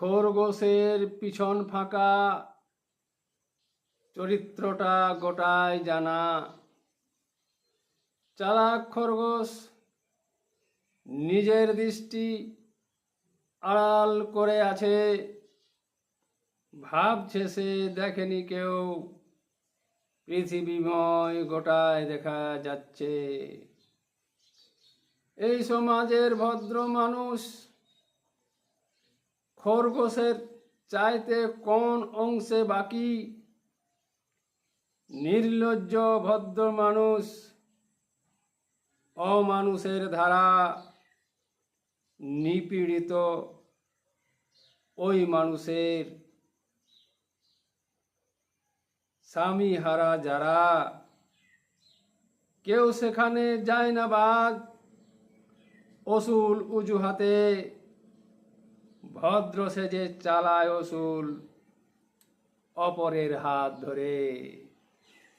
খরগোশের পিছন ফাঁকা চরিত্রটা গোটায় জানা। চালাক খরগোশ নিজের দৃষ্টি আড়াল করে আছে। ভাবছে সে দেখেনি কেউ। পৃথিবীময় গোটায় দেখা যাচ্ছে। এই সমাজের ভদ্র মানুষ খরগোশের চাইতে কোন অংশে বাকি? নির্লজ্জ ভদ্র মানুষ, অমানুষের ধারা, নিপীড়িত ওই মানুষের স্বামী হারা যারা। কেউ সেখানে যায় না বাদ অসুল উজুহাতে। ভদ্র সেজে চালায় অসুল অপরের হাত ধরে।